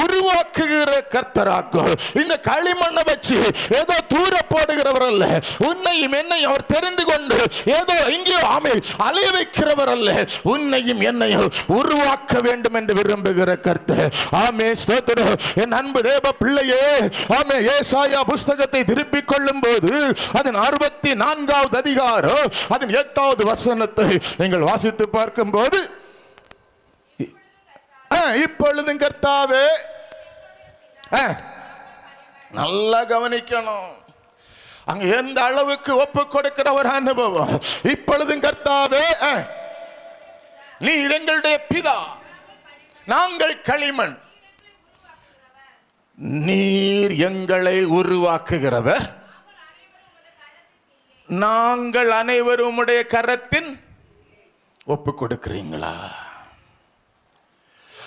உருவாக்குகிற கர்த்தராக்கும் இந்த களிமண்ணை வச்சு ஏதோ தூர போடுகிறவர் அல்ல உன்னையும் என்னையும் அவர் தெரிந்து கொண்டு ஏதோ இங்கேயோ ஆமை அலைய வைக்கிறவர் அல்ல உன்னையும் என்னையும் உருவாக்க வேண்டும் என்று விரும்புகிற கர்த்தர். ஆமே ஸ்தோத்திரம். என் அன்பு தேவ பிள்ளையே ஆமே ஏசாயா புஸ்தகத்தை திருப்பிக் கொள்ளும் போது அதன் அறுபத்தி நான்காவது அதிகாரம் அதன் எட்டாவது வசனத்தை நீங்கள் வாசித்து பார்க்கும்போது போது இப்பொழுதும் கர்த்தாவே. நல்லா கவனிக்கணும். அங்க எந்த அளவுக்கு ஒப்பு கொடுக்கிற ஒரு அனுபவம்? இப்பொழுதும் கர்த்தாவே நீ எங்களுடைய பிதா. நாங்கள் களிமண். நீர் எங்களை உருவாக்குகிறவர். நாங்கள் அனைவரும் உடைய கரத்தின் ஒப்பு கொடுக்கிறீங்களா?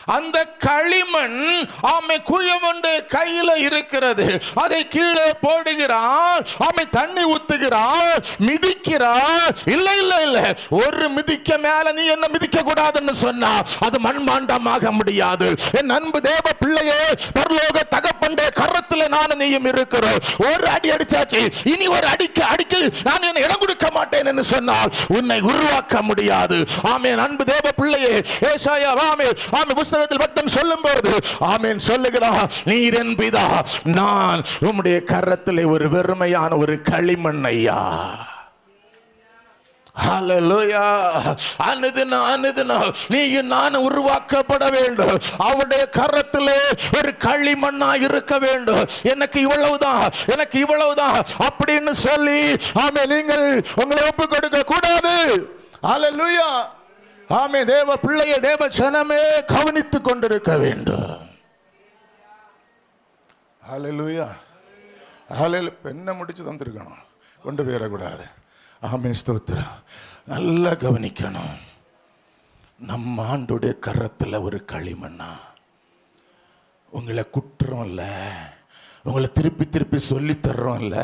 அந்த களிமண் ஆமை குயவண்டு கையில இருக்கிறது. அதை கீழே போடுகிறான் ஆமை தண்ணி ஊத்துகிறான் மிதிக்கிறான் இல்ல இல்ல இல்ல. ஒரு மிதிக்க மேல நீ என்ன மிதிக்க கூடாதுன்னு சொன்னா அது மண்பாண்டமாக முடியாது. என் அன்பு தேவ பிள்ளையே பரலோக அவனுடைய கரத்துல நானும் நீயும் இருக்கிறோம். ஒரு அடி அடிச்சாச்சு. இனி ஒரு அடிக்க அடிக்க நான் என்ன இடம் கொடுக்க மாட்டேன் என்று சொன்னால் உன்னை உருவாக்க முடியாது. ஆமேன். அன்பு தேவ பிள்ளையே ஏசாயா ஆமே ஆமே புஸ்தகத்தில் பக்தன் சொல்லும்போது ஆமேன் சொல்லுகிறார் நீர் என் பிதா நான் உம்முடைய கரத்திலே ஒரு வெறுமையான ஒரு களிமண் ஐயா அனுதினம் அனுதினம். நீயும் நான் உருவாக்கப்பட வேண்டும். அவருடைய கரத்திலே ஒரு களிமண்ணா இருக்க வேண்டும். எனக்கு இவ்வளவுதான் எனக்கு இவ்வளவுதான் அப்படின்னு சொல்லி ஆமே நீங்கள் உங்களை ஒப்பு கொடுக்க கூடாது. ஆமே தேவ பிள்ளைய தேவ சனமே கவனித்துக் கொண்டிருக்க வேண்டும். ஹalleluya ஹalleluya பெண்ணை முடிச்சு தந்திருக்கணும். கொண்டு போயிடக்கூடாது. ஆமே ஸ்தோத்திரம். நல்லா கவனிக்கணும். நம்ம ஆண்டுடைய கரத்தில் ஒரு களிமண்ணா. உங்களை குற்றம் இல்லை உங்களை திருப்பி திருப்பி சொல்லி தர்றோம் இல்ல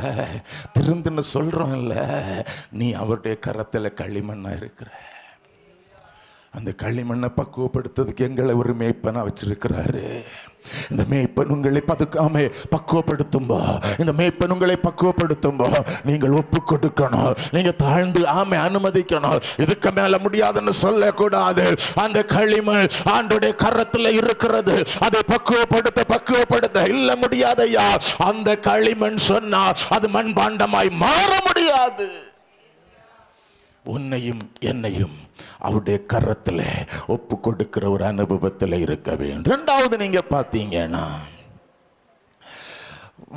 திருந்துன்னு சொல்றோம் நீ அவருடைய கரத்தில் களிமண்ணாக இருக்கிற. அந்த களிமண்ணை பக்குவப்படுத்துறதுக்கு எங்களை ஒரு மேய்ப்பனாக வச்சிருக்கிறாரு. இந்த மேய்ப்பன் உங்களை பதுக்காம பக்குவப்படுத்தும்போ. இந்த மேய்ப்பன் உங்களை பக்குவப்படுத்தும்போ. நீங்கள் ஒப்பு கொடுக்கணும். நீங்க தாழ்ந்து ஆமை அனுமதிக்கணும். இதுக்கு மேல முடியாதுன்னு சொல்லக்கூடாது. அந்த களிமண் ஆண்டுடைய கரத்துல இருக்கிறது. அதை பக்குவப்படுத்த பக்குவப்படுத்த. இல்ல முடியாதையா? அந்த களிமண் சொன்னா அது மண்பாண்டமாய் மாற முடியாது. உன்னையும் என்னையும் அவருடைய கரத்தில் ஒப்பு கொடுக்கிற ஒரு அனுபவத்தில் இருக்க வேண்டும். ரெண்டாவது நீங்கள் பார்த்தீங்கன்னா